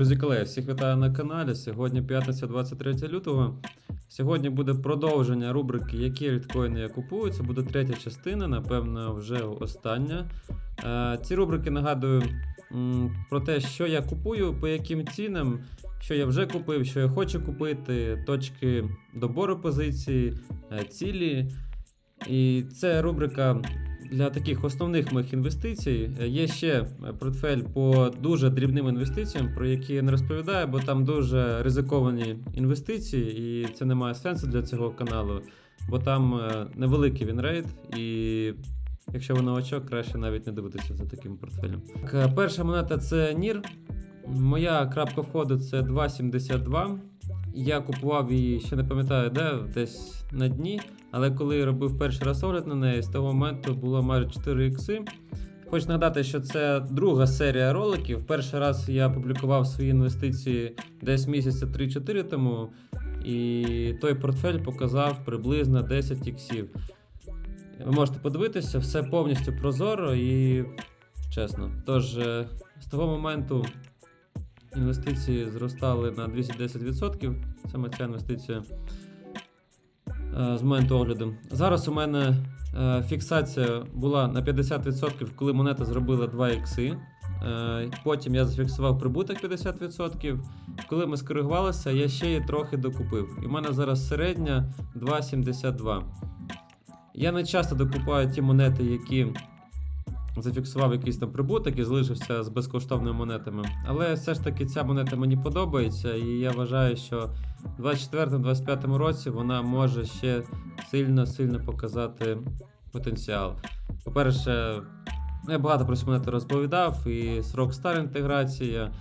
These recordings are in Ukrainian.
Друзі колеги, всіх вітаю на каналі. Сьогодні п'ятниця 23 лютого. Сьогодні буде продовження рубрики Які альткоїни я купую. Це буде третя частина, напевно, вже остання. Е, Ці рубрики нагадую про те, що я купую, по яким цінам, що я вже купив, що я хочу купити, точки добору позицій, е, цілі. І це рубрика для таких основних моїх інвестицій. Е, Є ще портфель по дуже дрібним інвестиціям, про які я не розповідаю, бо там дуже ризиковані інвестиції, і це не має сенсу для цього каналу, бо там е, невеликий вінрейт, і якщо ви новачок, краще навіть не дивитися за таким портфелем. Е, Перша монета це NIR. Моя крапка входу це 2,72. Я купував її, ще не пам'ятаю, де, десь на дні. Але коли робив перший раз огляд на неї, з того моменту було майже 4 ікси. Хочу нагадати, що це друга серія роликів. Перший раз я публікував свої інвестиції десь місяця 3-4 тому, і той портфель показав приблизно 10 іксів. Ви можете подивитися, все повністю прозоро і чесно. Тож, е, з того моменту інвестиції зростали на 210%. Саме ця інвестиція е, з моменту огляду. Зараз у мене е, фіксація була на 50%, коли монета зробила 2 ікси. Е, Потім я зафіксував прибуток 50%. Коли ми скоригувалися, я ще її трохи докупив. І в мене зараз середня 2,72. Я не часто докупаю ті монети, які зафіксував якийсь там прибуток і залишився з безкоштовними монетами. Але все ж таки ця монета мені подобається, і я вважаю, що в 24-25 році вона може ще сильно-сильно показати потенціал. По-перше, я багато про цю монету розповідав, і срок стар інтеграція.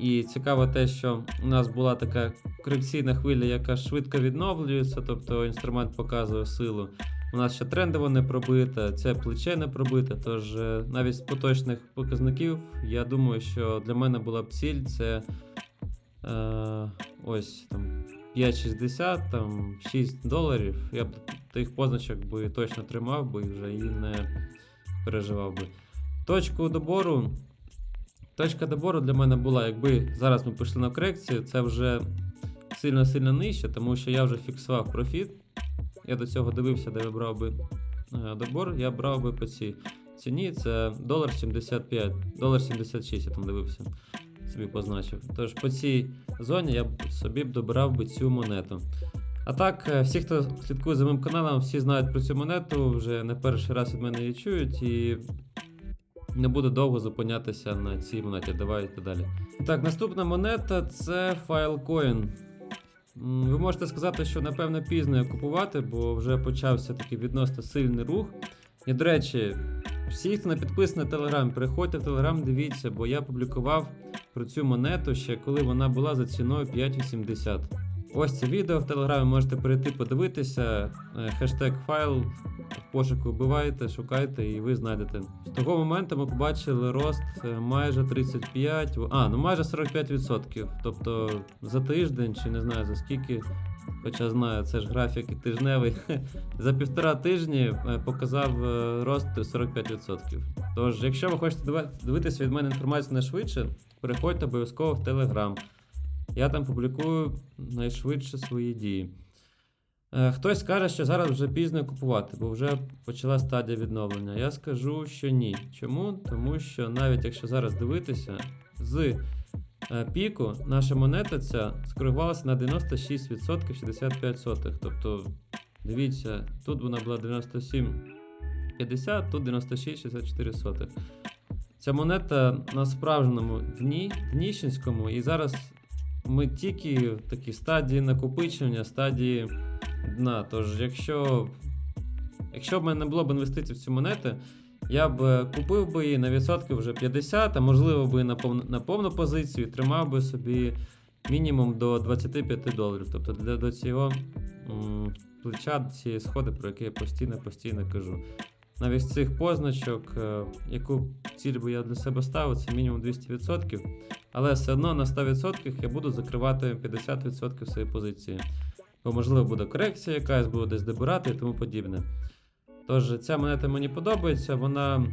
І цікаво те, що у нас була така корекційна хвиля, яка швидко відновлюється, тобто інструмент показує силу. У нас ще трендово не пробите, це плече не пробите. Тож е, навіть з поточних показників я думаю, що для мене була б ціль це е, ось там 5,60, там 6 доларів. Я б тих позначок би точно тримав би і вже і не переживав би. Точку добору. Точка добору для мене була, якби зараз ми пішли на корекцію, це вже сильно-сильно нижче, тому що я вже фіксував профіт. Я до цього дивився, де я брав би е, добор, я брав би по цій ціні, це долар 75, долар 76 я там дивився, собі позначив. Тож по цій зоні я б собі б добирав би цю монету. А так, е, всі, хто слідкує за моїм каналом, всі знають про цю монету, вже не перший раз від мене її чують і не буду довго зупинятися на цій монеті. Давайте далі. Так, наступна монета це Filecoin. Ви можете сказати, що напевно пізно купувати, бо вже почався такий відносно сильний рух. І, до речі, всі, хто не підписаний на Телеграм, переходьте в Телеграм, дивіться, бо я публікував про цю монету ще коли вона була за ціною 5,80. Ось це відео в Телеграмі можете перейти подивитися. Е, Хештег файл в пошуку вбиваєте, шукайте і ви знайдете. З того моменту ми побачили рост е, майже 35, а, ну майже 45%. Тобто за тиждень, чи не знаю за скільки, хоча знаю, це ж графік тижневий. За півтора тижні е, показав рост 45%. Тож, якщо ви хочете дивитися від мене інформацію найшвидше, переходьте обов'язково в Telegram. Я там публікую найшвидше свої дії. Е, Хтось каже, що зараз вже пізно купувати, бо вже почала стадія відновлення. Я скажу, що ні. Чому? Тому що навіть якщо зараз дивитися, з е, піку наша монета ця скоригувалася на 96% 65 сотих. Тобто, дивіться, тут вона була 97,50, тут 96,64 сотих. Ця монета на справжньому дні, дніщенському, і зараз ми тільки в такій стадії накопичення, стадії дна. Тож, якщо, якщо б мене не було б інвестицій в цю монету, я б е, купив би її на відсотки вже 50, а можливо би на повну, на повну позицію, і тримав би собі мінімум до 25 доларів. Тобто для до цього м, плеча, цієї сходи, про які я постійно постійно кажу. Навіть цих позначок, е, яку ціль би я для себе ставив, це мінімум 200%. Але все одно на 100% я буду закривати 50% своєї позиції. Бо, можливо, буде корекція якась, буду десь добирати і тому подібне. Тож, ця монета мені подобається. Вона,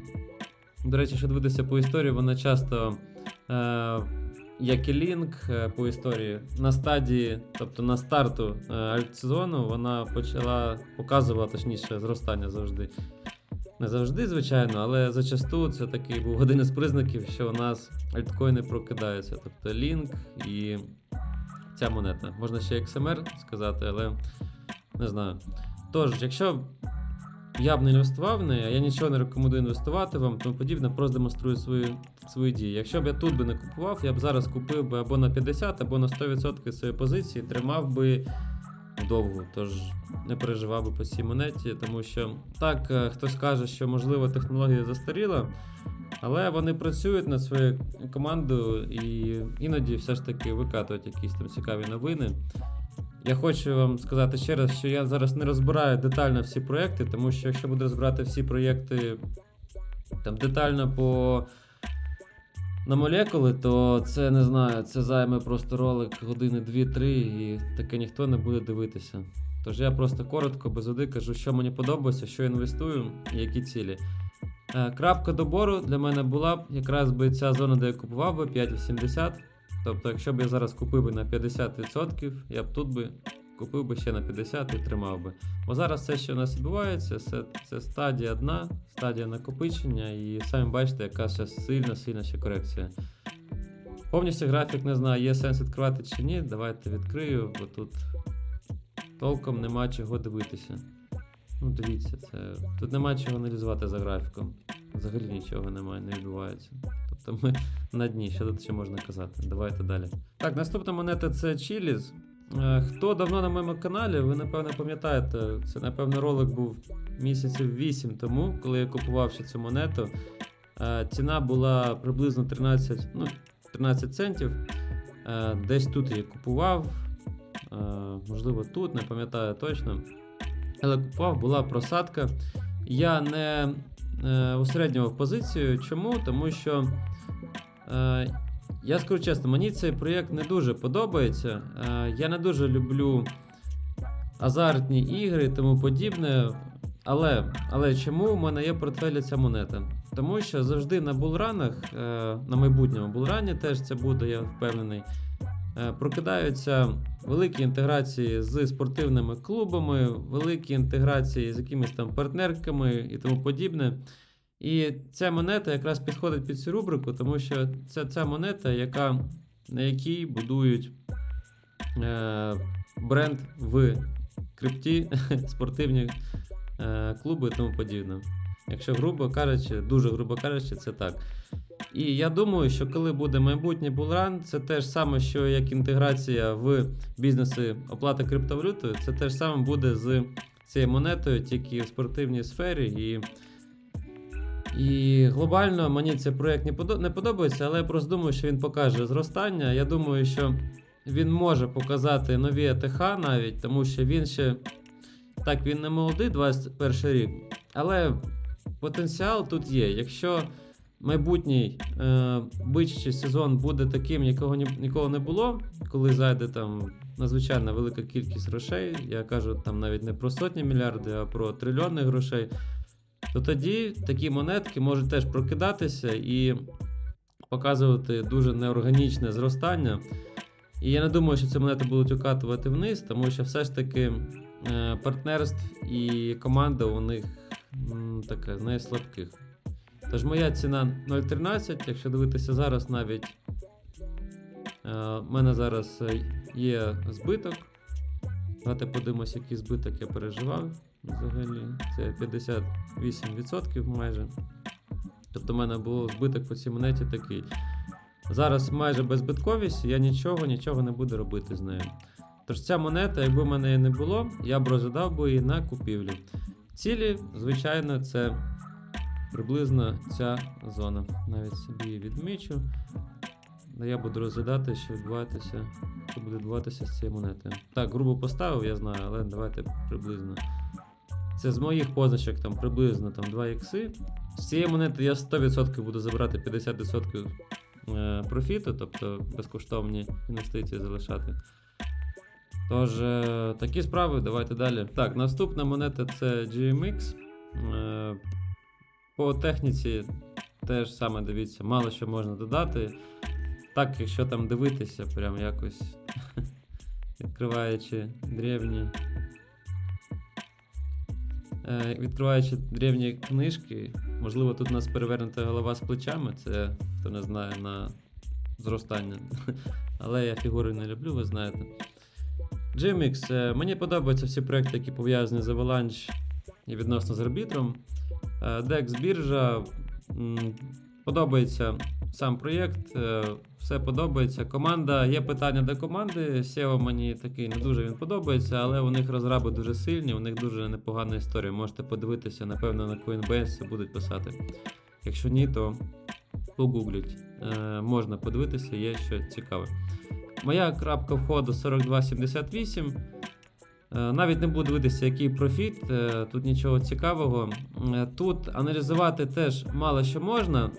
до речі, що дивитися по історії, вона часто е, як і Link е, по історії, на стадії, тобто на старту е, альтсезону, вона почала показувати, точніше, зростання завжди. Не завжди, звичайно, але зачасту це такий був один із признаків, що у нас альткоїни прокидаються. Тобто Link і ця монета. Можна ще XMR сказати, але не знаю. Тож, якщо я б не інвестував в неї, а я нічого не рекомендую інвестувати вам, тому подібне, просто демонструю свої, свої дії. Якщо б я тут би не купував, я б зараз купив би або на 50, або на 100% своєї позиції, тримав би довго. Тож не переживав би по цій монеті, тому що так, е, хтось каже, що можливо технологія застаріла, але вони працюють над своєю командою і іноді все ж таки викатують якісь там цікаві новини. Я хочу вам сказати ще раз, що я зараз не розбираю детально всі проекти, тому що якщо буду розбирати всі проєкти там детально по на молекули, то це не знаю, це займе просто ролик години 2-3 і таке ніхто не буде дивитися. Тож я просто коротко, без води кажу, що мені подобається, що інвестую і які цілі. Е, Крапка добору для мене була б якраз би ця зона, де я купував би 5,80. Тобто, якщо б я зараз купив би на 50%, я б тут би купив би ще на 50% і тримав би. Бо зараз все, що у нас відбувається, це, це стадія одна, стадія накопичення, і самі бачите, яка зараз сильна, сильна ще корекція. Повністю графік не знаю, є сенс відкривати чи ні. Давайте відкрию, бо тут толком нема чого дивитися. Ну, дивіться, це. Тут нема чого аналізувати за графіком. Взагалі нічого немає, не відбувається. Тобто ми на дні, що тут ще можна казати. Давайте далі. Так, наступна монета це Chili's. Е, Хто давно на моєму каналі, ви напевно пам'ятаєте, це напевно ролик був місяців 8 тому, коли я купував ще цю монету. Е, Ціна була приблизно 13, ну, 13 центів. Е, Десь тут я купував. Можливо, тут, не пам'ятаю точно. Але купував, була просадка. Я не усереднював позицію. Чому? Тому що я скажу чесно, мені цей проєкт не дуже подобається. Е, я не дуже люблю азартні ігри і тому подібне. Але, але чому в мене є портфелі ця монета? Тому що завжди на булранах, е, на майбутньому булрані теж це буде, я впевнений. е, Прокидаються великі інтеграції з спортивними клубами, великі інтеграції з якимись там партнерками і тому подібне. І ця монета якраз підходить під цю рубрику, тому що це ця монета, яка, на якій будують е, бренд в крипті, спортивні е, клуби і тому подібне. Якщо грубо кажучи, дуже грубо кажучи, це так. І я думаю, що коли буде майбутній булран, це те ж саме, що як інтеграція в бізнеси оплати криптовалютою, це те ж саме буде з цією монетою, тільки в спортивній сфері. І, і глобально мені цей проєкт не подобається, але я просто думаю, що він покаже зростання. Я думаю, що він може показати нові АТХ навіть, тому що він ще так, він не молодий, 21 рік, але потенціал тут є. Якщо майбутній е, бичий сезон буде таким, якого ні, ніколи не було, коли зайде там надзвичайно велика кількість грошей, я кажу там навіть не про сотні мільярдів, а про трильйони грошей, то тоді такі монетки можуть теж прокидатися і показувати дуже неорганічне зростання. І я не думаю, що ці монети будуть укатувати вниз, тому що все ж таки е, партнерств і команда у них така з найслабких. Тож моя ціна 0,13. Якщо дивитися зараз, навіть е, в мене зараз е, є збиток. Давайте подивимося, який збиток я переживав. Взагалі, це 58% майже. Тобто, в мене був збиток по цій монеті такий. Зараз майже беззбитковість, я нічого, нічого не буду робити з нею. Тож ця монета, якби в мене її не було, я б розглядав би її на купівлю. Цілі, звичайно, це приблизно ця зона. Навіть собі її відмічу. Я буду розглядати, що відбуватися, що буде відбуватися з цією монетою. Так, грубо поставив, я знаю, але давайте приблизно. Це з моїх позначок там приблизно там 2 ікси. З цієї монети я 100% буду забирати 50% е, профіту, тобто безкоштовні інвестиції залишати. Тож, е, такі справи, давайте далі. Так, наступна монета це GMX. Е, По техніці теж саме дивіться, мало що можна додати. так, якщо там дивитися, прям якось відкриваючи древні. Е, відкриваючи древні книжки, можливо, тут у нас перевернута голова з плечами, це хто не знає на зростання. Але я фігури не люблю, ви знаєте. Gmx, е, мені подобаються всі проекти, які пов'язані з Avalanche і відносно з арбітром. Е, Dex біржа. Подобається сам проєкт, е, все подобається. Команда, є питання до команди. SEO мені такий не дуже він подобається, але у них розраби дуже сильні, у них дуже непогана історія. Можете подивитися, напевно, на Coinbase будуть писати. Якщо ні, то погугліть. Е, можна подивитися, є що цікаве. Моя крапка входу 4278. Е, Навіть не буду дивитися, який профіт, е, тут нічого цікавого. Е, Тут аналізувати теж мало що можна,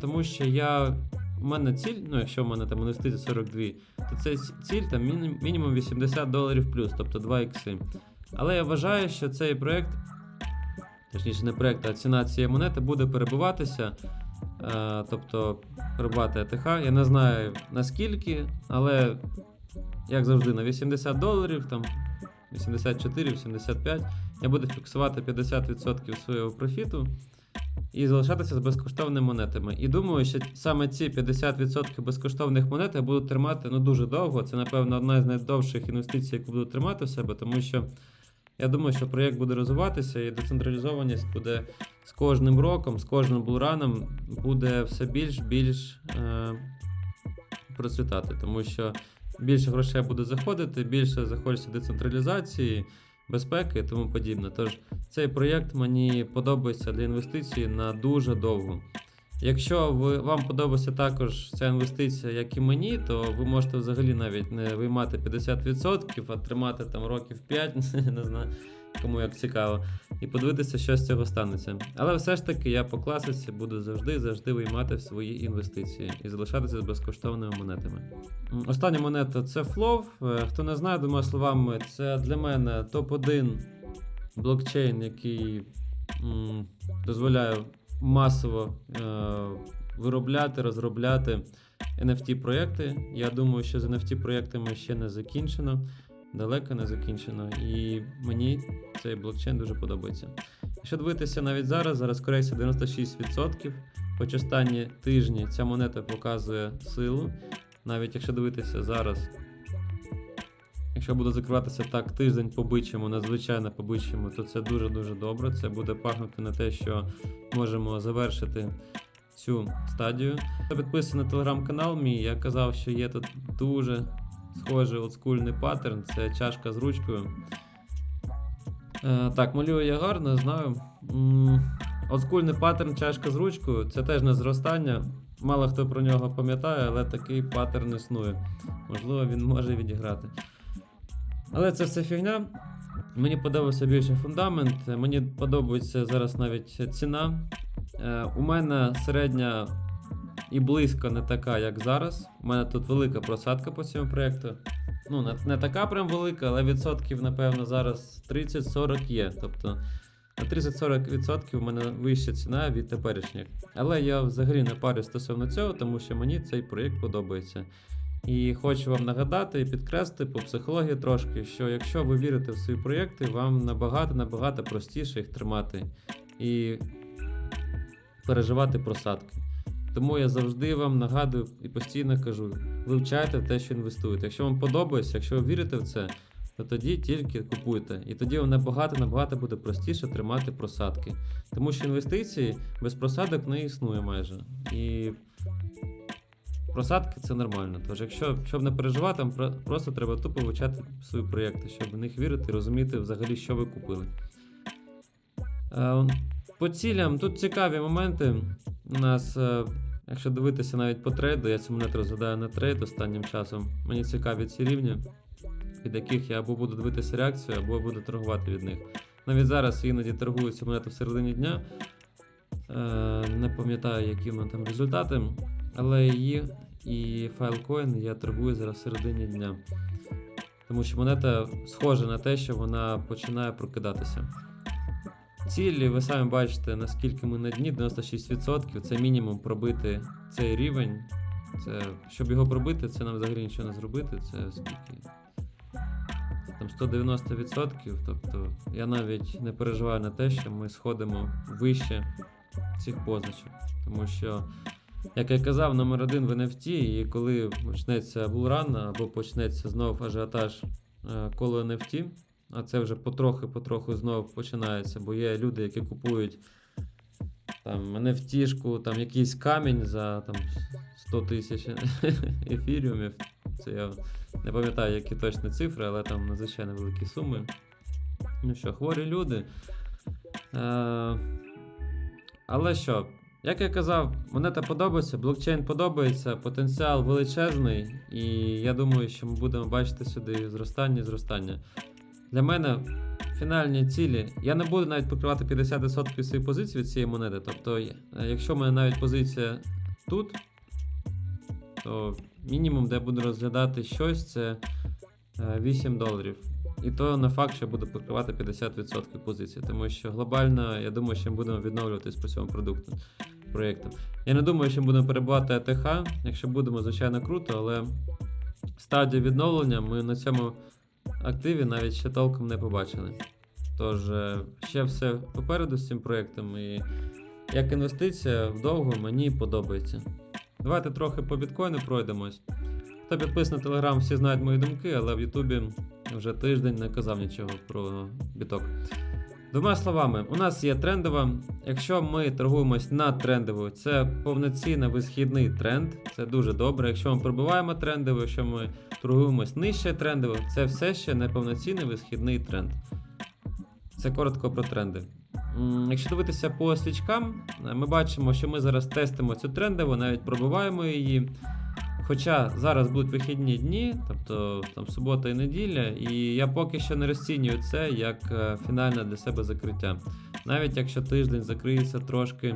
тому що я. У мене ціль, ну якщо в мене там інвестиції 42, то це ціль там мінімум 80 доларів плюс, тобто 2 ікси. Але я вважаю, що цей проект, точніше не проект, а ціна цієї монети буде перебуватися. Тобто перебувати АТХ. Я не знаю наскільки, але як завжди, на 80 доларів, там 84-85, я буду фіксувати 50% свого профіту і залишатися з безкоштовними монетами. І думаю, що саме ці 50% безкоштовних монет я буду тримати ну, дуже довго. Це, напевно, одна з найдовших інвестицій, яку буду тримати в себе, тому що я думаю, що проєкт буде розвиватися і децентралізованість буде з кожним роком, з кожним булраном буде все більш більш е, процвітати, тому що більше грошей буде заходити, більше захочеться децентралізації, безпеки і тому подібне. Тож цей проєкт мені подобається для інвестицій на дуже довго. Якщо ви, вам подобається також ця інвестиція, як і мені, то ви можете взагалі навіть не виймати 50%, а тримати там років 5, не знаю, кому як цікаво, і подивитися, що з цього станеться. Але все ж таки я по класиці буду завжди завжди виймати свої інвестиції і залишатися з безкоштовними монетами. Остання монета це Flow. Е, Хто не знає, двома словами, це для мене топ-1 блокчейн, який м, дозволяє масово е, виробляти, розробляти NFT-проекти. Я думаю, що з NFT-проектами ще не закінчено, далеко не закінчено. І мені цей блокчейн дуже подобається. Якщо дивитися навіть зараз, зараз корекція 96%. Хоч останні тижні ця монета показує силу. Навіть якщо дивитися зараз, якщо буде закриватися так тиждень по бичому, надзвичайно по бичому, то це дуже-дуже добре. Це буде пахнути на те, що можемо завершити цю стадію. Підписаний на телеграм-канал мій, я казав, що є тут дуже схожий олдскульний паттерн, це чашка з ручкою. Е, так, малюю я гарно, знаю. Олдскульний паттерн, чашка з ручкою це теж не зростання. Мало хто про нього пам'ятає, але такий паттерн існує. Можливо, він може відіграти. Але це все фігня. Мені подобався більше фундамент. Мені подобається зараз навіть ціна. Е, у мене середня і близько не така, як зараз. У мене тут велика просадка по цьому проєкту. Ну, не, не така прям велика, але відсотків, напевно, зараз 30-40 є. Тобто на 30-40% в мене вища ціна від теперішніх. Але я взагалі не парю стосовно цього, тому що мені цей проєкт подобається. І хочу вам нагадати і підкреслити по психології трошки, що якщо ви вірите в свої проєкти, вам набагато-набагато простіше їх тримати і переживати просадки. Тому я завжди вам нагадую і постійно кажу: вивчайте те, що інвестуєте. Якщо вам подобається, якщо ви вірите в це, то тоді тільки купуйте. І тоді вам набагато-набагато буде простіше тримати просадки. Тому що інвестиції без просадок не існує майже. І просадки це нормально. Тож, якщо щоб не переживати, вам просто треба тупо вивчати свої проєкти, щоб в них вірити і розуміти взагалі, що ви купили. Е, По цілям тут цікаві моменти. У нас, е, якщо дивитися навіть по трейду, я цю монету розглядаю на трейд останнім часом. Мені цікаві ці рівні, від яких я або буду дивитися реакцію, або буду торгувати від них. Навіть зараз іноді торгую цю монету в середині дня. Е, Не пам'ятаю, які в мене там результати, але її і Filecoin я торгую зараз в середині дня. Тому що монета схожа на те, що вона починає прокидатися. Цілі, ви самі бачите, наскільки ми на дні 96%. Це мінімум пробити цей рівень Це, щоб його пробити, це нам взагалі нічого не зробити. Це скільки? Там 190%. Тобто я навіть не переживаю на те, що ми сходимо вище цих позначок. Тому що, як я казав, номер один в NFT, і коли почнеться булран або почнеться знов ажіотаж е, коло NFT, а це вже потрохи-потроху знов починається, бо є люди, які купують там NFT-шку, там якийсь камінь за там, 100 тисяч ефіріумів. Це я не пам'ятаю, які точні цифри, але там надзвичайно великі суми. Ну що, хворі люди. Е, але що, як я казав, монета подобається, блокчейн подобається, потенціал величезний, і я думаю, що ми будемо бачити сюди зростання і зростання. Для мене фінальні цілі. Я не буду навіть покривати 50% своїх позицій від цієї монети. Тобто, е, якщо в мене навіть позиція тут, то мінімум, де я буду розглядати щось, це е, 8 доларів. І то не факт, що буду покривати 50% позицій, тому що глобально, я думаю, що ми будемо відновлюватись по цьому продукту проєкту. Я не думаю, що ми будемо перебувати АТХ. Якщо будемо, звичайно, круто, але стадію відновлення ми на цьому активі навіть ще толком не побачили. Тож е, ще все попереду з цим проєктом, і як інвестиція вдовго мені подобається. Давайте трохи по біткоїну пройдемось. Хто підписаний на Телеграм, всі знають мої думки, але в Ютубі вже тиждень не казав нічого про біток. Двома словами, у нас є трендова. Якщо ми торгуємось над трендовою, це повноцінний висхідний тренд. Це дуже добре. Якщо ми пробиваємо трендову, якщо ми торгуємось нижче трендовою, це все ще не повноцінний висхідний тренд. Це коротко про тренди. Якщо дивитися по свічкам, ми бачимо, що ми зараз тестимо цю трендову, навіть пробиваємо її. Хоча зараз будуть вихідні дні, тобто там субота і неділя, і я поки що не розцінюю це як е, фінальне для себе закриття. Навіть якщо тиждень закриється трошки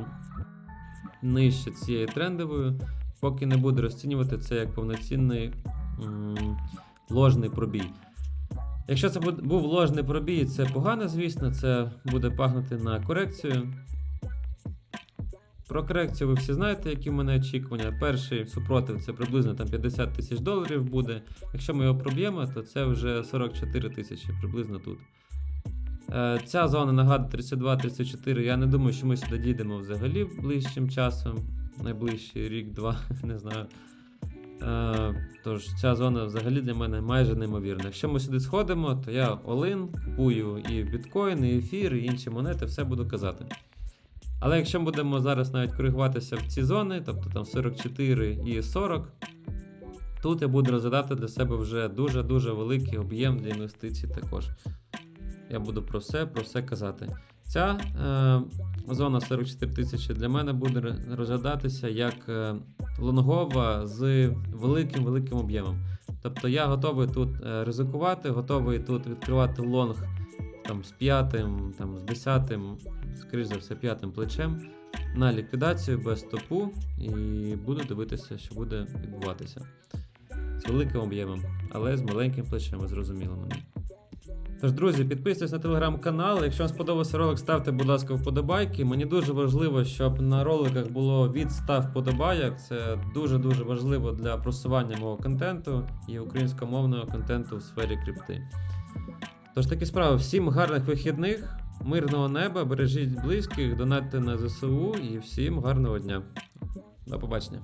нижче цієї трендової, поки не буду розцінювати це як повноцінний м, ложний пробій. Якщо це був ложний пробій, це погано, звісно, це буде пахнути на корекцію. Про корекцію ви всі знаєте, які в мене очікування. Перший супротив це приблизно там 50 тисяч доларів буде. Якщо ми його проб'ємо, то це вже 44 тисячі приблизно тут. Е, Ця зона нагадує 32-34. Я не думаю, що ми сюди дійдемо взагалі ближчим часом. Найближчий рік-два, не знаю. Е, Тож ця зона взагалі для мене майже неймовірна. Якщо ми сюди сходимо, то я all-in, купую і біткоін, і ефір, і інші монети, все буду казати. Але якщо ми будемо зараз навіть коригуватися в ці зони, тобто там 44 і 40, тут я буду розглядати для себе вже дуже-дуже великий об'єм для інвестицій також. Я буду про все, про все казати. Ця е, зона 44 тисячі для мене буде розглядатися як е, лонгова з великим-великим об'ємом. Тобто я готовий тут е, ризикувати, готовий тут відкривати лонг там, з п'ятим, з десятим, скоріш за все, п'ятим плечем на ліквідацію без стопу і буду дивитися, що буде відбуватися. З великим об'ємом, але з маленьким плечем, ви зрозуміли мене. Тож, друзі, підписуйтесь на телеграм-канал. Якщо вам сподобався ролик, ставте, будь ласка, вподобайки. Мені дуже важливо, щоб на роликах було від 100 вподобайок. Це дуже-дуже важливо для просування мого контенту і українськомовного контенту в сфері крипти. Тож такі справи, всім гарних вихідних, мирного неба, бережіть близьких, донатьте на ЗСУ і всім гарного дня. До побачення.